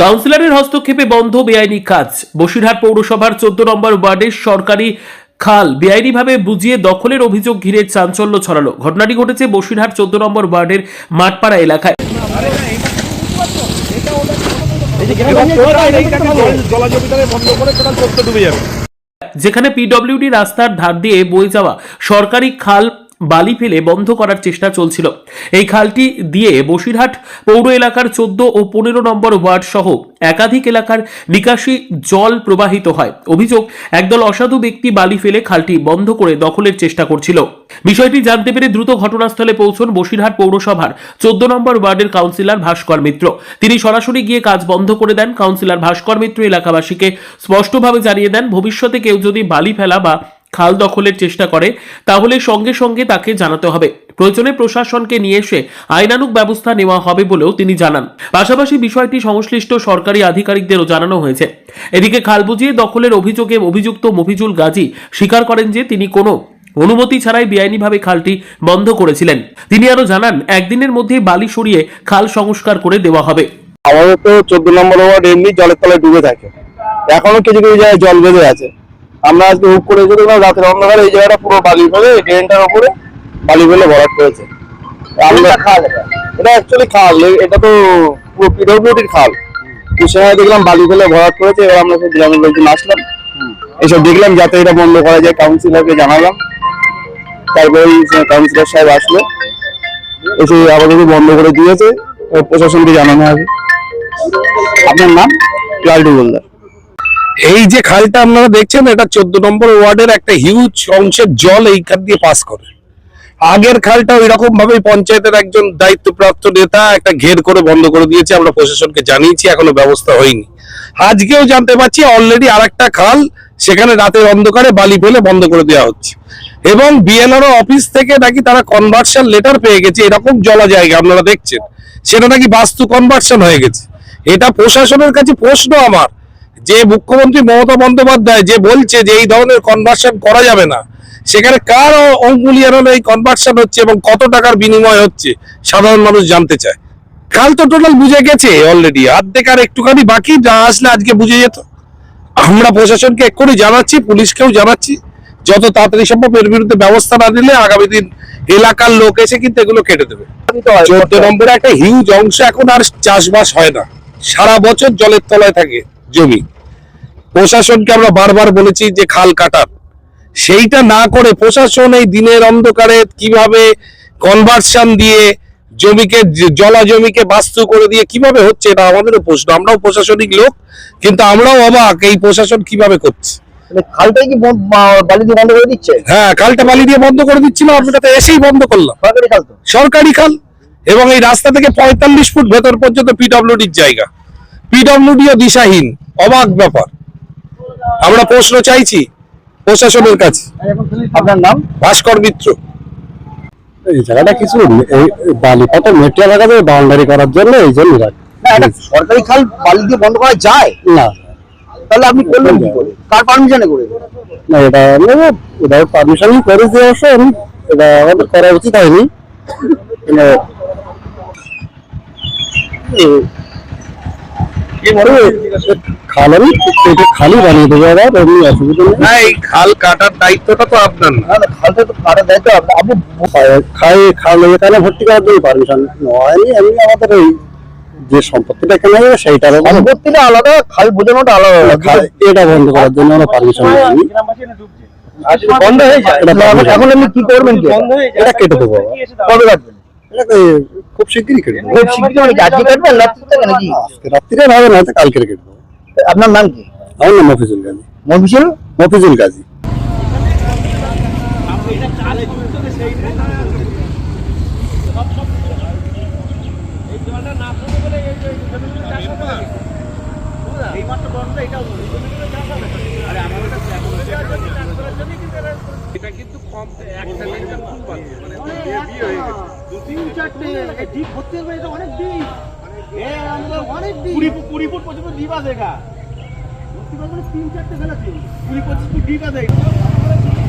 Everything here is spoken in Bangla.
কাউন্সিলরের হস্তক্ষেপে বন্ধ বেআইনি কাজ। বসিরহাট পৌরসভার চোদ্দ নম্বর ওয়ার্ডের সরকারি খাল বেআইনিভাবে বুঝিয়ে দখলের অভিযোগ ঘিরে চাঞ্চল্য ছড়ালো। ঘটনাটি ঘটেছে বসিরহাট চোদ্দ নম্বর ওয়ার্ডের মাঠপাড়া এলাকায়। যেখানে পিডব্লিউডি রাস্তার ধার দিয়ে বয়ে যাওয়া সরকারি খাল বালি ফেলে বন্ধ করার চেষ্টা চলছিল। এই খালটি দিয়ে বসিরহাট পৌর এলাকার চোদ্দ ও পনেরো নম্বর ওয়ার্ড সহ একাধিক এলাকার নিকাশি জল প্রবাহিত হয়। অভিযোগ, একদল অসাধু ব্যক্তি বালি ফেলে খালটি বন্ধ করে দখলের চেষ্টা করছিল। বিষয়টি জানতে পেরে দ্রুত ঘটনাস্থলে পৌঁছন বসিরহাট পৌরসভার চোদ্দ নম্বর ওয়ার্ডের কাউন্সিলর ভাস্কর মিত্র। তিনি সরাসরি গিয়ে কাজ বন্ধ করে দেন। কাউন্সিলর ভাস্কর মিত্র এলাকাবাসীকে স্পষ্টভাবে জানিয়ে দেন, ভবিষ্যতে কেউ যদি বালি ফেলা বা খাল দখলের চেষ্টা করে, তাহলে সঙ্গে সঙ্গে তাকে জানাতে হবে। প্রয়োজনে প্রশাসনকে নিয়ে এসে আইনানুগ ব্যবস্থা নেওয়া হবে বলেও তিনি জানান। পাশাপাশি বিষয়টি সংশ্লিষ্ট সরকারি আধিকারিকদেরও জানানো হয়েছে। এদিকে খাল বুঝিয়ে দখলের অভিযোগে অভিযুক্ত মফিজুল গাজী স্বীকার করেন যে তিনি কোনো অনুমতি ছাড়াই বেআইনিভাবে খালটি বন্ধ করেছিলেন। তিনি আরও জানান, একদিনের মধ্যে বালি সরিয়ে খাল সংস্কার করে দেওয়া হবে। আমাদের তো চোদ্দ নম্বর ওয়ার্ড এমনি জলের তলায় ডুবে থাকে। এখনও কিছু কিছু জায়গায় জল বেঁধে আছে। আমরা আজকে হুক করে এসে দেখলাম রাতের অন্ধকারে এই জায়গাটা পুরো বালি ফেলে ড্রেনটার উপরে বালি ফেলে ভরাট করেছে। আমরা খাল এটা। অ্যাকচুয়ালি খাল এটা তো পুরো পিডব্লিউডির খাল। এই সময় দেখলাম বালি ফেলে ভরাট করেছে এবার আমরা সব গ্রামের লোকজন আসলাম। এসব দেখলাম যাতে এটা বন্ধ করা যায় কাউন্সিলরকে জানালাম। তারপরে কাউন্সিলর সাহেব আসলো। এসে আপাতত বন্ধ করে দিয়েছে প্রশাসনকে জানানো হবে। আপনার নাম? লালটু গোলদার এই যে খালটা আপনারা দেখছেন, এটা চোদ্দ নম্বর ওয়ার্ডের একটা হিউজ অংশের জল এইখান দিয়ে পাস করে। আগের খালটা ওই রকম ভাবে পঞ্চায়েতের একজন দায়িত্বপ্রাপ্ত নেতা একটা ঘের করে বন্ধ করে দিয়েছে, আমরা প্রশাসনকে জানিয়েছি, এখনও ব্যবস্থা হয়নি। আজকেও জানতে পারছি অলরেডি আর খাল সেখানে রাতের অন্ধকারে বালি ফেলে বন্ধ করে দেওয়া হচ্ছে। এবং বিএলআরও অফিস থেকে নাকি তারা কনভার্সন লেটার পেয়ে গেছে, এরকম জলা জায়গা আপনারা দেখছেন। সেটা নাকি বাস্তু কনভার্সন হয়ে গেছে। এটা প্রশাসনের কাছে প্রশ্ন আমার যে মুখ্যমন্ত্রী মমতা বন্দ্যোপাধ্যায় যে বলছে যে এই ধরনের কনভার্সন করা যাবে না, সেখানে কার অঙ্গুলিয়ানো এই কনভার্সন হচ্ছে এবং কত টাকার বিনিময় হচ্ছে, সাধারণ মানুষ জানতে চায়। কাল তো টোটাল বুঝে গেছে অলরেডি অর্ধেক আর একটুখানি বাকি, যা আসলে আজকে বুঝে যেত। আমরা প্রশাসনকে এক্ষুনি জানাচ্ছি, পুলিশকেও জানাচ্ছি, যত তাড়াতাড়ি সম্ভব এর বিরুদ্ধে ব্যবস্থা না নিলে আগামী দিন এলাকার লোক এসে কিন্তু এগুলো কেটে দেবে। চোদ্দ নম্বরে একটা হিউজ অংশ এখন আর চাষবাস হয় না। সারা বছর জলের তলায় থাকে জমি। প্রশাসনকে আমরা বারবার বলেছি যে খাল কাটার সেইটা না করে প্রশাসন এই দিনের অন্ধকারে কীভাবে কনভার্সন দিয়ে জমিকে জলা জমিকে বাস্তু করে দিয়ে কীভাবে হচ্ছে এটা আমাদেরও প্রশ্ন। আমরাও প্রশাসনিক লোক কিন্তু আমরাও অবাক এই প্রশাসন কীভাবে করছে। মানে খালটাই কি বন্ধ- বালি দিয়ে বন্ধ করে দিচ্ছে? হ্যাঁ খালটা বালি দিয়ে বন্ধ করে দিচ্ছিল আমরা তো এসেই বন্ধ করলাম। সরকারি খাল সরকারি খাল এবং এই রাস্তা থেকে পঁয়তাল্লিশ ফুট ভেতর পর্যন্ত পিডব্লিউডির জায়গা। পিডব্লিউডিও দিশাহীন অবাক ব্যাপার। আমরা প্রশ্ন চাইছি প্রশাসনের কাছে। আপনার নাম? ভাস্কর মিত্র। এই জায়গাটা কিছু এই বালিপাতা মেটিয়া লাগা যাবে বাউন্ডারি করার জন্য এই জন্য সরকারি খাল বালি দিয়ে বন্ধ করা যায়? না। তাহলে আপনি করলেন কি করে? কার পারমিশনে করে? না এটা পারমিশনই আমি এটা আমাদের করা উচিত হয়নি। এই- খাল আমি এটা খালি বানিয়ে দেবো আবার এমনি অসুবিধা নেই। না এই খাল কাটার দায়িত্বটা তো আপনার না। খালটা তো কাটার দায়িত্ব আপনি খাই- খাল এখানে ভর্তি করার জন্য পারমিশন হয়নি এমনি আমাদের ওই যে সম্পত্তিটা এখানে সেইটার উপর সম্পত্তিটা আলাদা খাল বোঝানোটা আলাদা। এটা বন্ধ করার জন্য আমরা পারমিশন আচ্ছা, বন্ধ হয়ে যায়। এখন আপনি কি করবেন এটা কেটে দেবো কবে কাটবেন? খুব শিগগিরই কেটে দেবো। খুব শিগগিরই মানে আজকে কাটবেন? রাত্রি থেকে নাকি আজকে রাত্রিরে ভাবে না কালকে কেটে দেবো। আপনার নাম কি? আমার নাম মফিজুল গাজী। মফিসুল মফিজুল গাজী। কুড়ি কুড়ি ফুট পর্যন্ত ডিপ আছে গা তিন চারটে খেলা কুড়ি পঁচিশ ফুট ডিপ আছে।